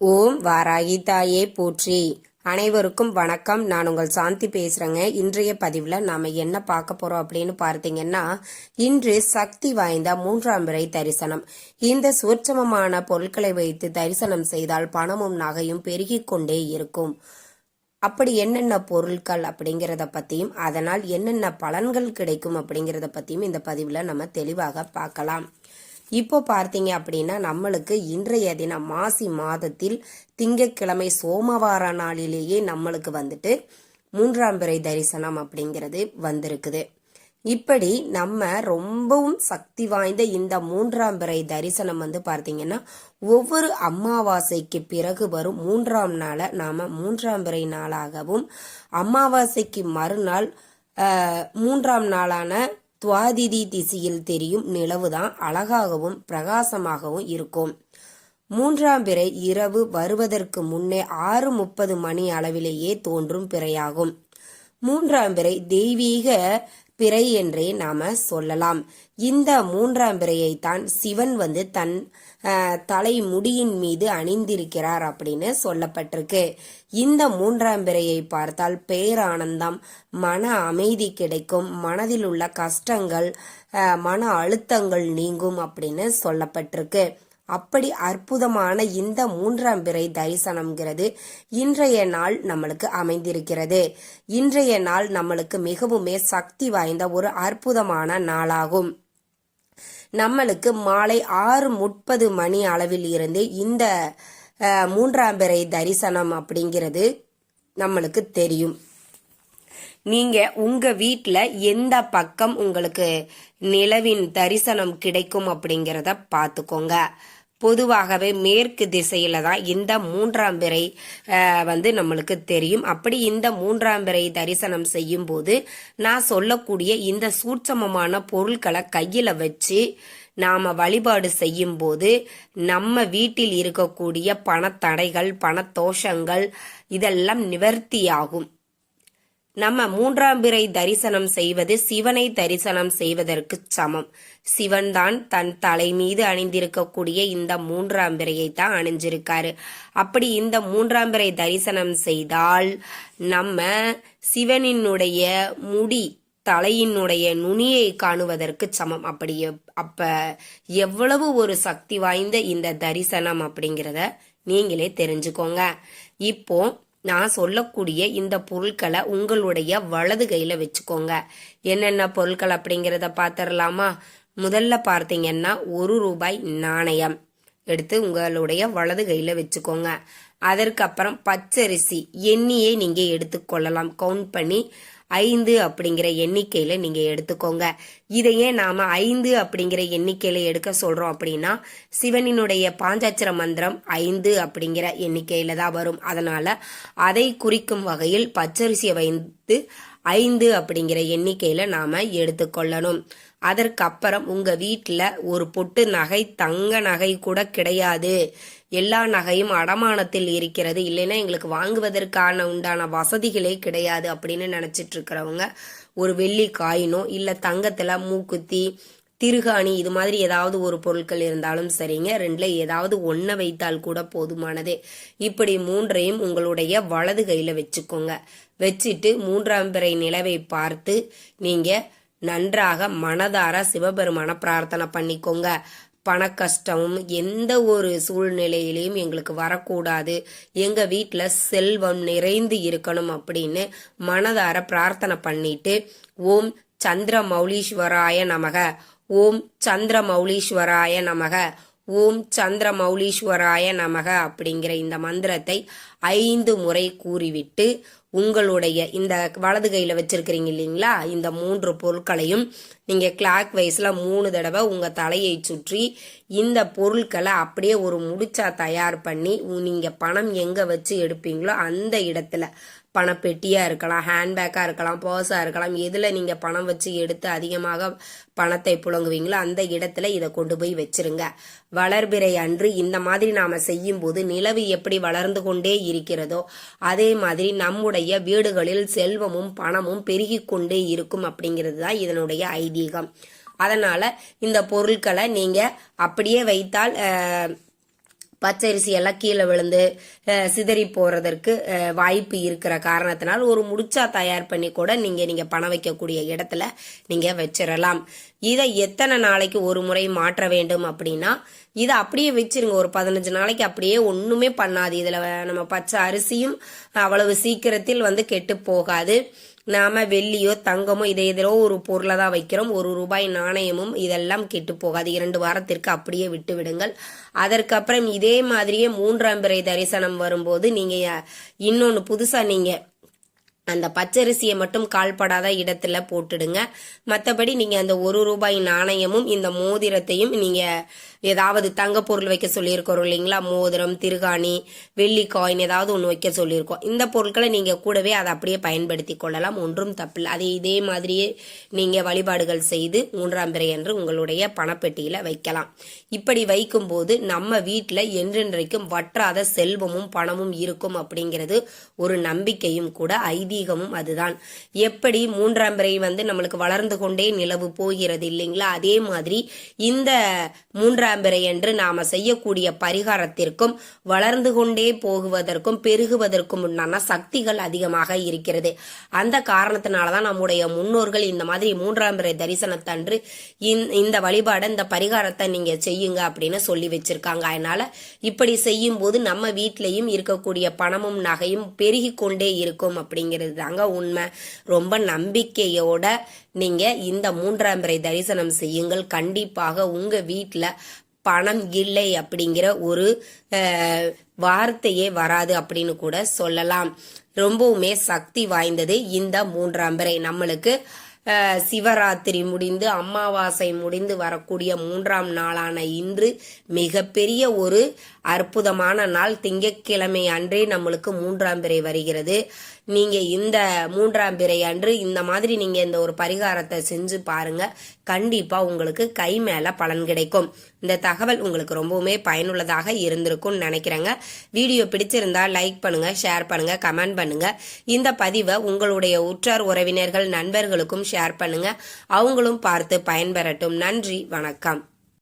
ஓம் வாராகி தாயே போற்றி. அனைவருக்கும் வணக்கம். நான் உங்கள் சாந்தி பேசுறேங்க. இன்றைய பதிவில் நாம என்ன பார்க்க போறோம் அப்படின்னு பார்த்தீங்கன்னா இன்று சக்தி வாய்ந்த மூன்றாம் பிறை தரிசனம். இந்த சூட்சமமான பொருட்களை வைத்து தரிசனம் செய்தால் பணமும் நகையும் பெருகிக் கொண்டே இருக்கும். அப்படி என்னென்ன பொருட்கள் அப்படிங்கிறத பற்றியும் அதனால் என்னென்ன பலன்கள் கிடைக்கும் அப்படிங்கிறத பற்றியும் இந்த பதிவில் நம்ம தெளிவாக பார்க்கலாம். இப்போ பார்த்தீங்க அப்படின்னா நம்மளுக்கு இன்றைய தினம் மாசி மாதத்தில் திங்கட்கிழமை சோமவார நாளிலேயே நம்மளுக்கு வந்துட்டு மூன்றாம் பிறை தரிசனம் அப்படிங்கிறது வந்திருக்குது. இப்படி நம்ம ரொம்பவும் சக்தி வாய்ந்த இந்த மூன்றாம் பிறை தரிசனம் வந்து பார்த்தீங்கன்னா ஒவ்வொரு அமாவாசைக்கு பிறகு வரும் மூன்றாம் நாளை நாம் மூன்றாம் பிறை நாளாகவும் அமாவாசைக்கு மறுநாள் மூன்றாம் நாளான துவாதிதி திசையில் தெரியும் நிலவுதான் அழகாகவும் பிரகாசமாகவும் இருக்கும். மூன்றாம் பிறை இரவு வருவதற்கு முன்னே ஆறு முப்பது மணி அளவிலேயே தோன்றும் பிறையாகும். மூன்றாம் பிறை தெய்வீக பிறை என்றே நாம சொல்லலாம். இந்த மூன்றாம் பிறையைத்தான் சிவன் வந்து தன் தலை முடியின் மீது அணிந்திருக்கிறார் அப்படின்னு சொல்லப்பட்டிருக்கு. இந்த மூன்றாம் பிறையை பார்த்தால் பேரானந்தம் மன அமைதி கிடைக்கும் மனதில் உள்ள கஷ்டங்கள் மன அழுத்தங்கள் நீங்கும் அப்படின்னு சொல்லப்பட்டிருக்கு. அப்படி அற்புதமான இந்த மூன்றாம் பிறை தரிசனம்ங்கிறது இன்றைய நாள் நம்மளுக்கு அமைந்திருக்கிறது. இன்றைய நாள் நம்மளுக்கு மிகவுமே சக்தி வாய்ந்த ஒரு அற்புதமான நாளாகும். நம்மளுக்கு மாலை ஆறு முப்பது மணி அளவில் இருந்து இந்த மூன்றாம் பிறை தரிசனம் அப்படிங்கிறது நம்மளுக்கு தெரியும். நீங்க உங்க வீட்டில் எந்த பக்கம் உங்களுக்கு நிலவின் தரிசனம் கிடைக்கும் அப்படிங்கிறத பார்த்துக்கோங்க. பொதுவாகவே மேற்கு திசையில தான் இந்த மூன்றாம் பிறை வந்து நம்மளுக்கு தெரியும். அப்படி இந்த மூன்றாம் பிறை தரிசனம் செய்யும் போது நான் சொல்லக்கூடிய இந்த சூட்சமமான பொருட்களை கையில வச்சு நாம வழிபாடு செய்யும் போது நம்ம வீட்டில் இருக்கக்கூடிய பணத்தடைகள் பணத்தோஷங்கள் இதெல்லாம் நிவர்த்தியாகும். நம்ம மூன்றாம் பிறை தரிசனம் செய்வது சிவனை தரிசனம் செய்வதற்கு சமம். சிவன்தான் தன் தலை மீது அணிந்திருக்கக்கூடிய இந்த மூன்றாம் பிறையை தான் அணிஞ்சிருக்காரு. அப்படி இந்த மூன்றாம் பிறை தரிசனம் செய்தால் நம்ம சிவனினுடைய முடி தலையினுடைய நுனியை காணுவதற்கு சமம். அப்படி அப்ப எவ்வளவு ஒரு சக்தி வாய்ந்த இந்த தரிசனம் அப்படிங்கிறத நீங்களே தெரிஞ்சுக்கோங்க. இப்போ நான் சொல்லக்கூடிய இந்த பொருட்களை உங்களுடைய வலது கையில் வச்சுக்கோங்க. என்னென்ன பொருட்கள் அப்படிங்கிறத பார்த்துடலாமா? முதல்ல பார்த்தீங்கன்னா ஒரு ரூபாய் நாணயம் எடுத்து உங்களுடைய வலது கையில் வச்சுக்கோங்க. அதற்கப்புறம் பச்சரிசி எண்ணியை நீங்கள் எடுத்துக்கொள்ளலாம். கவுண்ட் பண்ணி ஐந்து அப்படிங்கிற எண்ணிக்கையில நீங்க எடுத்துக்கோங்க. இதையே நாம ஐந்து அப்படிங்கிற எண்ணிக்கையில எடுக்க சொல்றோம் அப்படின்னா சிவனினுடைய பாஞ்சாட்சர மந்திரம் ஐந்து அப்படிங்கிற எண்ணிக்கையில தான் வரும். அதனால அதை குறிக்கும் வகையில் பச்சரிசியை வைத்து ஐந்து அப்படிங்கிற எண்ணிக்கையில நாம எடுத்துக்கொள்ளணும். அதற்கப்புறம் உங்க வீட்டில் ஒரு பொட்டு நகை தங்க நகை கூட கிடையாது. எல்லா நகையும் அடமானத்தில் இருக்கிறது. இல்லைன்னா எங்களுக்கு வாங்குவதற்கான உண்டான வசதிகளே கிடையாது அப்படின்னு நினச்சிட்டு இருக்கிறவங்க ஒரு வெள்ளி காயினோ இல்லை தங்கத்தில் மூக்குத்தி திருகாணி இது மாதிரி ஏதாவது ஒரு பொருட்கள் இருந்தாலும் சரிங்க. ரெண்டில் ஏதாவது ஒன்றை வைத்தால் கூட போதுமானது. இப்படி மூன்றையும் உங்களுடைய வலது கையில் வச்சுக்கோங்க. வச்சுட்டு மூன்றாம் பிறை நிலவை பார்த்து நீங்கள் நன்றாக மனதார சிவபெருமான பிரார்த்தனை பண்ணிக்கோங்க. பண கஷ்டம் எந்த ஒரு சூழ்நிலையிலையும் எங்களுக்கு வரக்கூடாது. எங்கள் வீட்டில் செல்வம் நிறைந்து இருக்கணும் அப்படின்னு மனதார பிரார்த்தனை பண்ணிட்டு ஓம் சந்திர மௌலீஸ்வராய நமக ஓம் சந்திர மௌலீஸ்வராய நமக ஓம் சந்திர மௌலீஸ்வராய நமக அப்படிங்கிற இந்த மந்திரத்தை ஐந்து முறை கூறிவிட்டு உங்களுடைய இந்த வலது கையில் வச்சிருக்கிறீங்க இல்லைங்களா? இந்த மூன்று பொருட்களையும் நீங்கள் கிளாக் வைஸில் மூணு தடவை உங்கள் தலையை சுற்றி இந்த பொருட்களை அப்படியே ஒரு முடிச்சா தயார் பண்ணி உ- பணம் எங்கே வச்சு எடுப்பீங்களோ அந்த இடத்துல பணப்பெட்டியாக இருக்கலாம் ஹேண்ட்பேக்காக இருக்கலாம் பர்ஸாக இருக்கலாம் எதில் நீங்கள் பணம் வச்சு எடுத்து அதிகமாக பணத்தை புழங்குவீங்களோ அந்த இடத்துல இதை கொண்டு போய் வச்சிருங்க. வளர்பிறை அன்று இந்த மாதிரி நாம் செய்யும் போது நிலவு எப்படி வளர்ந்து கொண்டே இருக்கிறதோ அதே மாதிரி நம்முடைய வீடுகளில் செல்வமும் பணமும் பெருகி கொண்டே இருக்கும் அப்படிங்கிறது தான் இதனுடைய ஐதீகம். அதனால் இந்த பொருட்களை நீங்கள் அப்படியே வைத்தால் பச்சரிசி எல்லாம் கீழே விழுந்து சிதறி போறதற்கு வாய்ப்பு இருக்கிற காரணத்தினால் ஒரு முடிச்சா தயார் பண்ணி கூட நீங்க நீங்க பணம் வைக்கக்கூடிய இடத்துல நீங்க வச்சிடலாம் இதை எத்தனை நாளைக்கு ஒரு முறை மாற்ற வேண்டும் அப்படின்னா இதை அப்படியே வச்சிருங்க. ஒரு பதினஞ்சு நாளைக்கு அப்படியே ஒண்ணுமே பண்ணாது. இதுல நம்ம பச்சை அரிசியும் அவ்வளவு சீக்கிரத்தில் வந்து கெட்டு போகாது. நாம வெள்ளியோ தங்கமோ இதை எதிரோ ஒரு பொருளை தான் வைக்கிறோம். ஒரு ரூபாய் நாணயமும் இதெல்லாம் கெட்டு போகாது இரண்டு வாரத்திற்கு அப்படியே விட்டு விடுங்கள் அதற்கப்புறம் இதே மாதிரியே மூன்றாம் பிறை தரிசனம் வரும்போது நீங்க இன்னொன்னு புதுசா நீங்க அந்த பச்சரிசியை மட்டும் கால்படாத இடத்துல போட்டுடுங்க. மற்றபடி நீங்கள் அந்த ஒரு ரூபாய் நாணயமும் இந்த மோதிரத்தையும் நீங்கள் ஏதாவது தங்க பொருள் வைக்க சொல்லியிருக்கிறோம் இல்லைங்களா? மோதிரம் திருகாணி வெள்ளி காயின் ஏதாவது ஒன்று வைக்க சொல்லியிருக்கோம். இந்த பொருட்களை நீங்கள் கூடவே அதை அப்படியே பயன்படுத்தி கொள்ளலாம். ஒன்றும் தப்பில்லை அதை இதே மாதிரியே நீங்கள் வழிபாடுகள் செய்து மூன்றாம் பிறை என்று உங்களுடைய பணப்பெட்டியில் வைக்கலாம். இப்படி வைக்கும்போது நம்ம வீட்டில் என்றென்றைக்கும் வற்றாத செல்வமும் பணமும் இருக்கும் அப்படிங்கிறது ஒரு நம்பிக்கையும் கூட ஐதீகமும் அதுதான். எப்படி மூன்றாம் பிறை வந்து நம்மளுக்கு வளர்ந்து கொண்டே நிலவு போகிறது இல்லைங்களா? அதே மாதிரி இந்த மூன்றாம் பிறை என்று நாம செய்யக்கூடிய பரிகாரத்திற்கும் வளர்ந்து கொண்டே போகுவதற்கும் பெருகுவதற்கும் உண்டான சக்திகள் அதிகமாக இருக்கிறது. அந்த காரணத்தினால தான் நம்முடைய முன்னோர்கள் இந்த மாதிரி மூன்றாம் பிறை தரிசனத்தன்று இந்த- இந்த வழிபாடை இந்த பரிகாரத்தை நீங்க செய்யுங்க அப்படின்னு சொல்லி வச்சிருக்காங்க. அதனால இப்படி செய்யும் போது நம்ம வீட்டிலையும் இருக்கக்கூடிய பணமும் நகையும் பெருகி கொண்டே இருக்கும் அப்படிங்கிறது தாங்க உண்மை. ரொம்ப நம்பிக்கையோட நீங்க இந்த மூன்றாம் பிறை தரிசனம் செய்யுங்கள். கண்டிப்பாக உங்க வீட்டில் பணம் இல்லை அப்படிங்கிற ஒரு வார்த்தையே வராது அப்படின்னு கூட சொல்லலாம். ரொம்பவுமே சக்தி வாய்ந்தது இந்த மூன்றாம் பிறை. நம்மளுக்கு சிவராத்திரி முடிந்து அமாவாசை முடிந்து வரக்கூடிய மூன்றாம் நாளான இன்று மிகப்பெரிய ஒரு அற்புதமான நாள். திங்கட்கிழமை அன்றே நம்மளுக்கு மூன்றாம் பிறை வருகிறது. நீங்க இந்த மூன்றாம் பிறை அன்று இந்த மாதிரி நீங்க இந்த ஒரு பரிகாரத்தை செஞ்சு பாருங்க. கண்டிப்பா உங்களுக்கு கை மேல பலன் கிடைக்கும். இந்த தகவல் உங்களுக்கு ரொம்பவுமே பயனுள்ளதாக இருந்திருக்கும்னு நினைக்கிறேங்க. வீடியோ பிடிச்சிருந்தா லைக் பண்ணுங்க ஷேர் பண்ணுங்க கமெண்ட் பண்ணுங்க. இந்த பதிவை உங்களுடைய உற்றார் உறவினர்கள் நண்பர்களுக்கும் ஷேர் பண்ணுங்க. அவங்களும் பார்த்து பயன்பெறட்டும். நன்றி வணக்கம்.